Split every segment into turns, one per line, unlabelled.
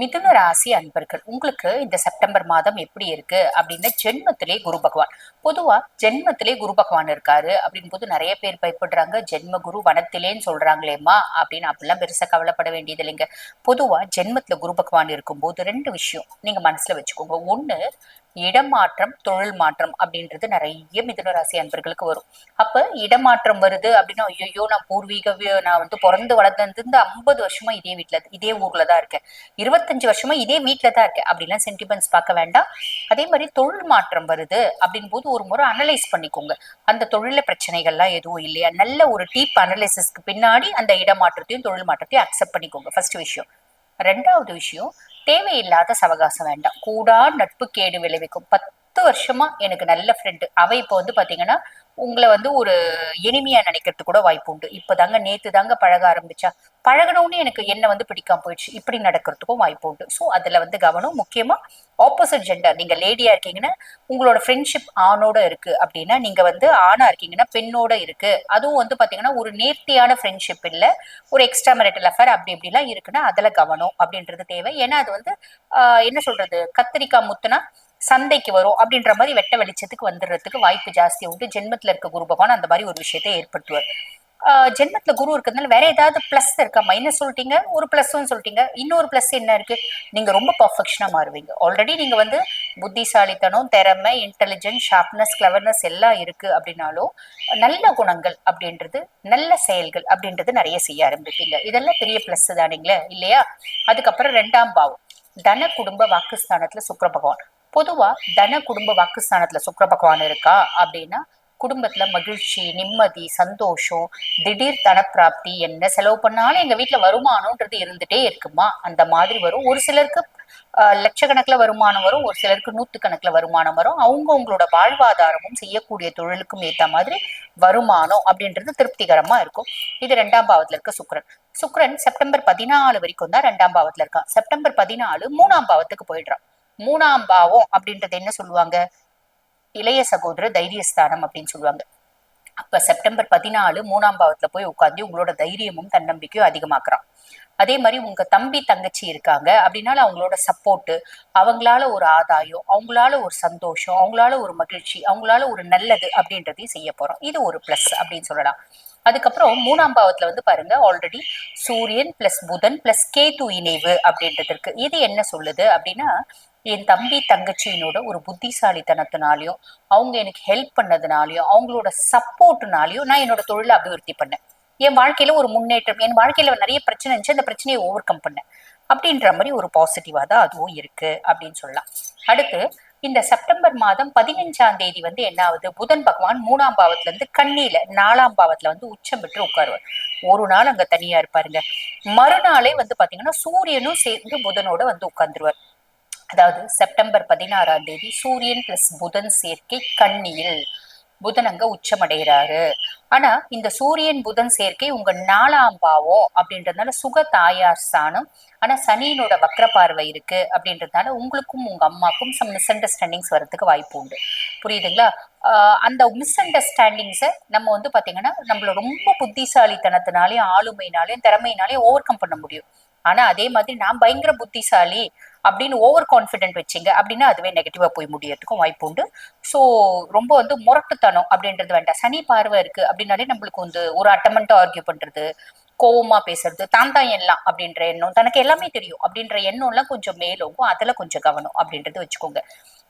மிதுன ராசி அன்பர்கள் உங்களுக்கு இந்த செப்டம்பர் மாதம் எப்படி இருக்கு? அப்படின்னா ஜென்மத்திலே குரு பகவான். பொதுவா ஜென்மத்திலே குரு பகவான் இருக்காரு அப்படின் போது நிறைய பேர் பயப்படுறாங்க. ஜென்ம குரு வனத்திலேன்னு சொல்றாங்களேம்மா அப்படின்னு அப்படிலாம் பெருசா கவலைப்பட வேண்டியது இல்லைங்க. பொதுவா ஜென்மத்துல குரு பகவான் இருக்கும்போது ரெண்டு விஷயம் நீங்க மனசுல வச்சுக்கோங்க. ஒண்ணு இடமாற்றம் தொழில் மாற்றம் அப்படின்றது நிறைய மிதுன ராசி அன்பர்களுக்கு வரும். அப்ப இடமாற்றம் வருது அப்படின்னா ஐயோ நான் பூர்வீகவே நான் வந்து பிறந்து வளர்ந்து இந்த ஐம்பது வருஷமா இதே வீட்டுல இதே ஊர்ல தான் இருக்கேன். இருபத்தஞ்சு வருஷமா இதே வீட்டுல தான் இருக்கேன். அப்படிலாம் சென்டிமெண்ட்ஸ் பார்க்க வேண்டாம். அதே மாதிரி தொழில் மாற்றம் வருது அப்படின் போது ஒரு முறை அனலைஸ் பண்ணிக்கோங்க. அந்த தொழில பிரச்சனைகள்லாம் எதுவும் இல்லையா? நல்ல ஒரு டீப் அனலைசிஸ்க்கு பின்னாடி அந்த இடமாற்றத்தையும் தொழில் மாற்றத்தையும் அக்செப்ட் பண்ணிக்கோங்க. ஃபர்ஸ்ட் விஷயம். ரெண்டாவது விஷயம் தேவையில்லாத சவகாசம் வேண்டாம். கூடா நட்பு கேடு விளைவிக்கும். பத்து வருஷமா எனக்கு நல்ல ஃப்ரெண்டு அவ இப்போ வந்து பாத்தீங்கன்னா உங்களை வந்து ஒரு எளிமையா நினைக்கிறது கூட வாய்ப்பு உண்டு. இப்பதாங்க நேத்து தாங்க பழக ஆரம்பிச்சா. பழகணும்னு எனக்கு என்ன வந்து பிடிக்காம போயிடுச்சு. இப்படி நடக்கிறதுக்கும் வாய்ப்பு உண்டு. ஸோ அதுல வந்து கவனம். முக்கியமா ஆப்போசிட் ஜெண்டர் நீங்க லேடியா இருக்கீங்கன்னா உங்களோட ஃப்ரெண்ட்ஷிப் ஆணோட இருக்கு அப்படின்னா நீங்க வந்து ஆணா இருக்கீங்கன்னா பெண்ணோட இருக்கு. அதுவும் வந்து பாத்தீங்கன்னா ஒரு நேர்த்தியான ஃப்ரெண்ட்ஷிப் இல்ல. ஒரு எக்ஸ்ட்ரா மெரிட்டல் அஃபேர் அப்படி இப்படிலாம் இருக்குன்னா அதுல கவனம் அப்படின்றது தேவை. ஏன்னா அது வந்து என்ன சொல்றது? கத்திரிக்காய் முத்துனா சந்தைக்கு வரும் அப்படின்ற மாதிரி வெட்ட வெளிச்சத்துக்கு வந்துடுறதுக்கு வாய்ப்பு ஜாஸ்தி உண்டு. ஜென்மத்துல இருக்க குரு பகவான் அந்த மாதிரி ஒரு விஷயத்தை ஏற்படுத்துவார். ஜென்மத்துல குரு இருக்கிறதுனால வேற ஏதாவது பிளஸ் இருக்கா? மைனஸ் சொல்லிட்டீங்க ஒரு பிளஸ்ன்னு சொல்லிட்டீங்க. இன்னொரு பிளஸ் என்ன இருக்கு? நீங்க ரொம்ப பர்ஃபெக்ஷனா மாறுவீங்க. ஆல்ரெடி நீங்க வந்து புத்திசாலித்தனம் திறமை இன்டெலிஜென்ஸ் ஷார்ப்னஸ் கிளவர்னஸ் எல்லாம் இருக்கு அப்படின்னாலும் நல்ல குணங்கள் அப்படின்றது நல்ல செயல்கள் அப்படின்றது நிறைய செய்ய ஆரம்பிப்பீங்க. இதெல்லாம் பெரிய பிளஸ் தானுங்களே? இல்லையா? அதுக்கப்புறம் ரெண்டாம் பாவம். தன குடும்ப வாக்குஸ்தானத்துல சுக்கர பகவான். பொதுவா தன குடும்ப வாக்குஸ்தானத்துல சுக்கிர பகவான் இருக்கா அப்படின்னா குடும்பத்துல மகிழ்ச்சி நிம்மதி சந்தோஷம் திடீர் தனப்பிராப்தி என்ன செலவு பண்ணாலும் எங்க வீட்டுல வருமானம்ன்றது இருந்துட்டே இருக்குமா? அந்த மாதிரி வரும். ஒரு சிலருக்கு லட்சக்கணக்கில் வருமானம் வரும். ஒரு சிலருக்கு நூத்து கணக்குல வருமானம் வரும். அவங்க அவங்களோட வாழ்வாதாரமும் செய்யக்கூடிய தொழிலுக்கும் ஏத்த மாதிரி வருமானம் அப்படின்றது திருப்திகரமா இருக்கும். இது ரெண்டாம் பாவத்துல இருக்க சுக்ரன் சுக்கிரன் செப்டம்பர் பதினாலு வரைக்கும் தான் ரெண்டாம் பாவத்துல இருக்கான். செப்டம்பர் பதினாலு மூணாம் பாவத்துக்கு போயிடுறான். மூணாம் பாவம் அப்படின்றது என்ன சொல்லுவாங்க? இளைய சகோதர தைரியஸ்தானம் அப்படின்னு சொல்லுவாங்க. அப்ப செப்டம்பர் பதினாலு மூணாம் பாவத்துல போய் உட்காந்து உங்களோட தைரியமும் தன்னம்பிக்கையும் அதிகமாக்குறான். அதே மாதிரி உங்க தம்பி தங்கச்சி இருக்காங்க அப்படின்னால அவங்களோட சப்போர்ட் அவங்களால ஒரு ஆதாயம் அவங்களால ஒரு சந்தோஷம் அவங்களால ஒரு மகிழ்ச்சி அவங்களால ஒரு நல்லது அப்படின்றதையும் செய்ய போறோம். இது ஒரு பிளஸ் அப்படின்னு சொல்லலாம். அதுக்கப்புறம் மூணாம் பாவத்துல வந்து பாருங்க ஆல்ரெடி சூரியன் பிளஸ் புதன் பிளஸ் கேது இணைவு அப்படின்றது இருக்கு. இது என்ன சொல்லுது அப்படின்னா என் தம்பி தங்கச்சியினோட ஒரு புத்திசாலித்தனத்தினாலையும் அவங்க எனக்கு ஹெல்ப் பண்ணதுனாலையும் அவங்களோட சப்போர்ட்னாலையும் நான் என்னோட தொழிலை அபிவிருத்தி பண்ணேன். என் வாழ்க்கையில ஒரு முன்னேற்றம் என் வாழ்க்கையில நிறைய பிரச்சனை இருந்துச்சு அந்த பிரச்சனையை ஓவர் கம் பண்ணேன். அப்படின்ற மாதிரி ஒரு பாசிட்டிவா தான் அதுவும் இருக்கு அப்படின்னு சொல்லலாம். அடுத்து இந்த செப்டம்பர் மாதம் பதினஞ்சாம் தேதி வந்து என்ன ஆகுது புதன் பகவான் மூணாம் பாவத்துல இருந்து கண்ணியில நாலாம் பாவத்துல வந்து உச்சம் பெற்று உட்காருவார். ஒரு நாள் அங்க தனியா இருப்பாருங்க. மறுநாளே வந்து பாத்தீங்கன்னா சூரியனும் சேர்ந்து புதனோட வந்து உட்கார்ந்துருவார். அதாவது செப்டம்பர் பதினாறாம் தேதி சூரியன் பிளஸ் புதன் சேர்க்கை கன்னியில் புதன் அங்க உச்சமடைகிறாரு. ஆனா இந்த சூரியன் புதன் சேர்க்கை உங்க நாலாம் பாவம் அப்படின்றதுனால சுக தாயார் ஸ்தானம். ஆனா சனியினோட வக்ர பார்வை இருக்கு அப்படின்றதுனால உங்களுக்கும் உங்க அம்மாக்கும் சம் மிஸ் அண்டர்ஸ்டாண்டிங்ஸ் வரதுக்கு வாய்ப்பு உண்டு. புரியுதுங்களா? அந்த மிஸ் அண்டர்ஸ்டாண்டிங்ஸை நம்ம வந்து பாத்தீங்கன்னா நம்மள ரொம்ப புத்திசாலித்தனத்தினாலையும் ஆளுமையினாலையும் திறமையினாலையும் ஓவர் கம் பண்ண முடியும். ஆனா அதே மாதிரி நான் பயங்கர புத்திசாலி அப்படின்னு ஓவர் கான்ஃபிடென்ட் வச்சிங்க அப்படின்னா அதுவே நெகட்டிவா போய் முடியறதுக்கும் வாய்ப்பு உண்டு. ஸோ ரொம்ப வந்து முரட்டுத்தனம் அப்படின்றது வேண்டாம். சனி பார்வை இருக்கு அப்படின்னாலே நம்மளுக்கு வந்து ஒரு அட்டமெண்ட்டா ஆர்கியூ பண்றது கோவமா பேசுறது தான் தான் எல்லாம் அப்படின்ற எண்ணம் தனக்கு எல்லாமே தெரியும் அப்படின்ற எண்ணம் எல்லாம் கொஞ்சம் மேலோங்கும் அதுல கொஞ்சம் கவனம் அப்படின்றது வச்சுக்கோங்க.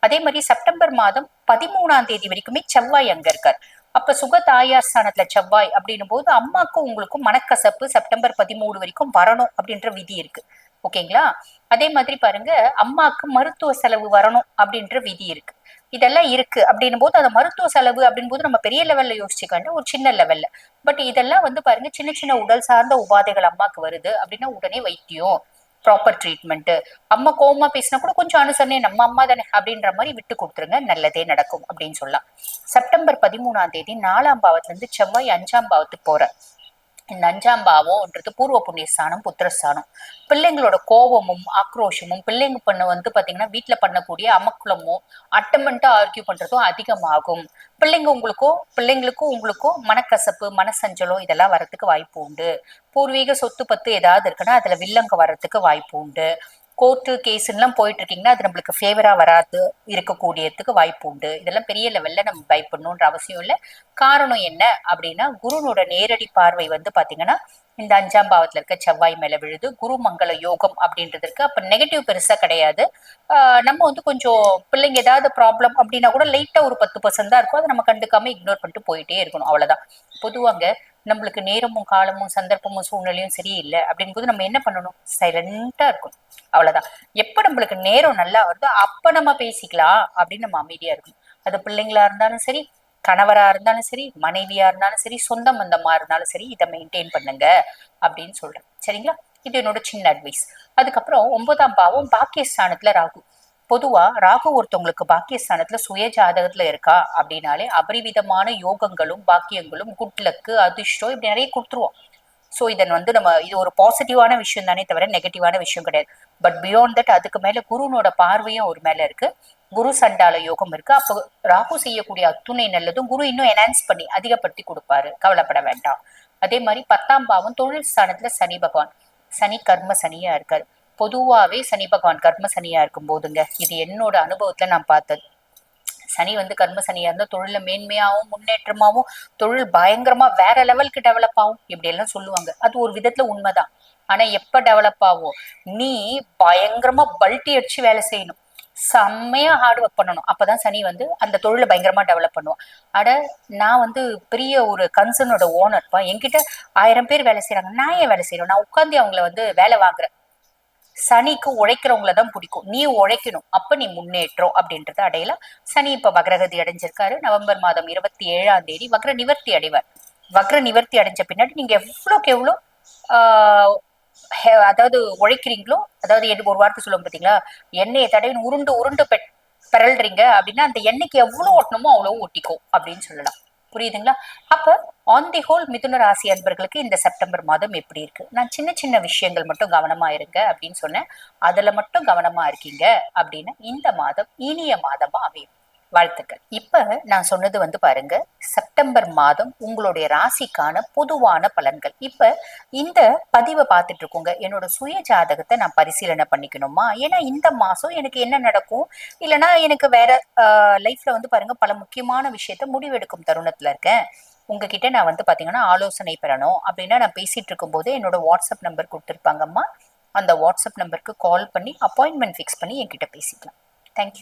அதே மாதிரி செப்டம்பர் மாதம் பதிமூணாம் தேதி வரைக்குமே செவ்வாய் அங்க இருக்கார். அப்ப சுக தாயார் ஸ்தானத்துல செவ்வாய் அப்படின்னும் போது அம்மாக்கும் உங்களுக்கும் மனக்கசப்பு செப்டம்பர் பதிமூணு வரைக்கும் வரணும் அப்படின்ற விதி இருக்கு. ஓகேங்களா? அதே மாதிரி பாருங்க அம்மாக்கு மருத்துவ செலவு வரணும் அப்படின்ற விதி இருக்கு. இதெல்லாம் இருக்கு அப்படின்னும் போது அந்த மருத்துவ செலவு அப்படின் போது நம்ம பெரிய லெவல்ல யோசிச்சுக்க ஒரு சின்ன லெவல்ல. பட் இதெல்லாம் வந்து பாருங்க சின்ன சின்ன உடல் சார்ந்த உபாதைகள் அம்மாக்கு வருது அப்படின்னா உடனே வைத்தியம். ப்ராப்பர் ட்ரீட்மெண்ட் அம்மா கோமா பேசினா கூட கொஞ்சம் அனுசரணை நம்ம அம்மா தானே அப்படின்ற மாதிரி விட்டு கொடுத்துருங்க நல்லதே நடக்கும் அப்படின்னு சொல்லலாம். செப்டம்பர் பதிமூணாம் தேதி நாலாம் பாவத்துல இருந்து செவ்வாய் அஞ்சாம் பாவத்துக்கு போற இந்த அஞ்சாம் பாவம்ன்றது பூர்வ புண்ணியஸ்தானம் புத்திரஸ்தானம் பிள்ளைங்களோட கோபமும் ஆக்ரோஷமும் பிள்ளைங்க பண்ண வந்து பாத்தீங்கன்னா வீட்டுல பண்ணக்கூடிய அமக்குளமோ அட்டமெண்டா ஆர்கியூ பண்றதும் அதிகமாகும். பிள்ளைங்க உங்களுக்கோ பிள்ளைங்களுக்கும் உங்களுக்கும் மனக்கசப்பு மனசஞ்சலம் இதெல்லாம் வரத்துக்கு வாய்ப்பு உண்டு. பூர்வீக சொத்து பத்து ஏதாவது இருக்குன்னா அதுல வில்லங்க வர்றதுக்கு வாய்ப்பு உண்டு. கோர்ட்டு கேஸ்லாம் போயிட்டு இருக்கீங்கன்னா அது நம்மளுக்கு ஃபேவரா வராது இருக்கக்கூடியதுக்கு வாய்ப்பு உண்டு. இதெல்லாம் பெரிய லெவல்ல நம்ம பயப்படணுன்ற அவசியம் இல்லை. காரணம் என்ன அப்படின்னா குருனோட நேரடி பார்வை வந்து பாத்தீங்கன்னா இந்த அஞ்சாம் பாவத்துல இருக்க செவ்வாய் மேல விழுது குரு மங்கள யோகம் அப்படின்றது இருக்கு. அப்ப நெகட்டிவ் பெருசா கிடையாது. நம்ம வந்து கொஞ்சம் பிள்ளைங்க ஏதாவது ப்ராப்ளம் அப்படின்னா கூட லைட்டா ஒரு பத்து பர்சன்ட் தான் இருக்கும். அதை நம்ம கண்டுக்காம இக்னோர் பண்ணிட்டு போயிட்டே இருக்கணும். அவ்வளவுதான். பொதுவாங்க நம்மளுக்கு நேரமும் காலமும் சந்தர்ப்பமும் சூழ்நிலையும் சரியில்லை அப்படிங்கும்போது நம்ம என்ன பண்ணணும்? சைலண்டா இருக்கணும். அவ்வளவுதான். எப்ப நம்மளுக்கு நேரம் நல்லா வருதோ அப்ப நம்ம பேசிக்கலாம் அப்படின்னு நம்ம அமைதியா இருக்கணும். அது பிள்ளைங்களா இருந்தாலும் சரி கணவரா இருந்தாலும் சரி மனைவியா இருந்தாலும் சரி சொந்த பந்தமா இருந்தாலும் சரி இதை மெயின்டைன் பண்ணுங்க அப்படின்னு சொல்றேன். சரிங்களா? இது என்னோட சின்ன அட்வைஸ் அதுக்கப்புறம் ஒன்பதாம் பாவம் பாக்கியஸ்தானத்துல ராகு. பொதுவா ராகு ஒருத்தவங்களுக்கு பாக்கியஸ்தானத்துல சுய ஜாதகத்துல இருக்கா அப்படின்னாலே அபரிவிதமான யோகங்களும் பாக்கியங்களும் குட்லக்கு அதிர்ஷ்டம் இப்படி நிறைய கொடுத்துருவோம். ஸோ இதன் வந்து நம்ம இது ஒரு பாசிட்டிவான விஷயம் தானே தவிர நெகட்டிவான விஷயம் கிடையாது. பட் பியாண்ட் தட் அதுக்கு மேல குருனோட பார்வையும் ஒரு மேல இருக்கு. குரு சண்டால யோகம் இருக்கு. அப்போ ராகு செய்யக்கூடிய அத்துணை நல்லதும் குரு இன்னும் என்ஹான்ஸ் பண்ணி அதிகப்படுத்தி கொடுப்பாரு. கவலைப்பட வேண்டாம். அதே மாதிரி பத்தாம் பாவம் தொழில் ஸ்தானத்துல சனி பகவான். சனி கர்ம சனியா இருக்காரு. பொதுவாகவே சனி பகவான் கர்ம சனியா இருக்கும் போதுங்க. இது என்னோட அனுபவத்துல நான் பார்த்தது. சனி வந்து கர்ம சனியா இருந்தா தொழில மேன்மையாகவும் முன்னேற்றமாகவும் தொழில் பயங்கரமா வேற லெவலுக்கு டெவலப் ஆகும் இப்படி எல்லாம் சொல்லுவாங்க. அது ஒரு விதத்துல உண்மைதான். ஆனா எப்ப டெவலப் ஆகும் நீ பயங்கரமா பல்ட்டி அடிச்சு வேலை செய்யணும். செம்மையா ஹார்ட் ஒர்க் பண்ணணும். அப்பதான் சனி வந்து அந்த தொழிலை பயங்கரமா டெவலப் பண்ணுவான். அட நான் வந்து பெரிய ஒரு கன்சர்னோட ஓனர்ப்பா என்கிட்ட ஆயிரம் பேர் வேலை செய்யறாங்க நான் ஏன் வேலை செய்யணும் நான் உட்காந்து அவங்கள வந்து வேலை வாங்குறேன். சனிக்கு உழைக்கிறவங்கள தான் பிடிக்கும். நீ உழைக்கணும் அப்ப நீ முன்னேற்றம் அப்படின்றத அடையலாம். சனி இப்ப வக்ரகதி அடைஞ்சிருக்காரு. நவம்பர் மாதம் இருபத்தி ஏழாம் தேதி வக்ர நிவர்த்தி அடைவார். வக்ர நிவர்த்தி அடைஞ்ச பின்னாடி நீங்க எவ்வளோக்கு எவ்வளோ ஆஹ் அதாவது உழைக்கிறீங்களோ அதாவது எனக்கு ஒரு வார்த்தை சொல்லுவோம் பாத்தீங்களா? எண்ணெயை தடவி உருண்டு உருண்டு பெ பெறல்றீங்க அப்படின்னா அந்த எண்ணெய்க்கு எவ்வளவு ஓட்டணுமோ அவ்வளவு ஒட்டிக்கும் அப்படின்னு சொல்லலாம். புரியுதுங்களா? அப்ப ஆன் தி ஹோல் மிதுன ராசி அன்பர்களுக்கு இந்த செப்டம்பர் மாதம் எப்படி இருக்கு? நான் சின்ன சின்ன விஷயங்கள் மட்டும் கவனமா இருங்க அப்படின்னு சொன்னேன். அதுல மட்டும் கவனமா இருக்கீங்க அப்படின்னா இந்த மாதம் இனிய மாதமா அமையும். வாழ்த்துக்கள். இப்ப நான் சொன்னது வந்து பாருங்க செப்டம்பர் மாதம் உங்களுடைய ராசிக்கான பொதுவான பலன்கள். இப்ப இந்த பதிவை பார்த்துட்டு இருக்கோங்க. என்னோட சுய ஜாதகத்தை நான் பரிசீலனை பண்ணிக்கணுமா? ஏன்னா இந்த மாசம் எனக்கு என்ன நடக்கும்? இல்லைன்னா எனக்கு வேற லைஃப்ல வந்து பாருங்க பல முக்கியமான விஷயத்த முடிவெடுக்கும் தருணத்துல இருக்கேன். உங்ககிட்ட நான் வந்து பார்த்தீங்கன்னா ஆலோசனை பெறணும். அப்படின்னா நான் பேசிகிட்டு இருக்கும்போது என்னோட வாட்ஸ்அப் நம்பர் கொடுத்துருப்பாங்கம்மா. அந்த வாட்ஸ்அப் நம்பருக்கு கால் பண்ணி அப்பாயின்மெண்ட் ஃபிக்ஸ் பண்ணி என்கிட்ட பேசிக்கலாம்.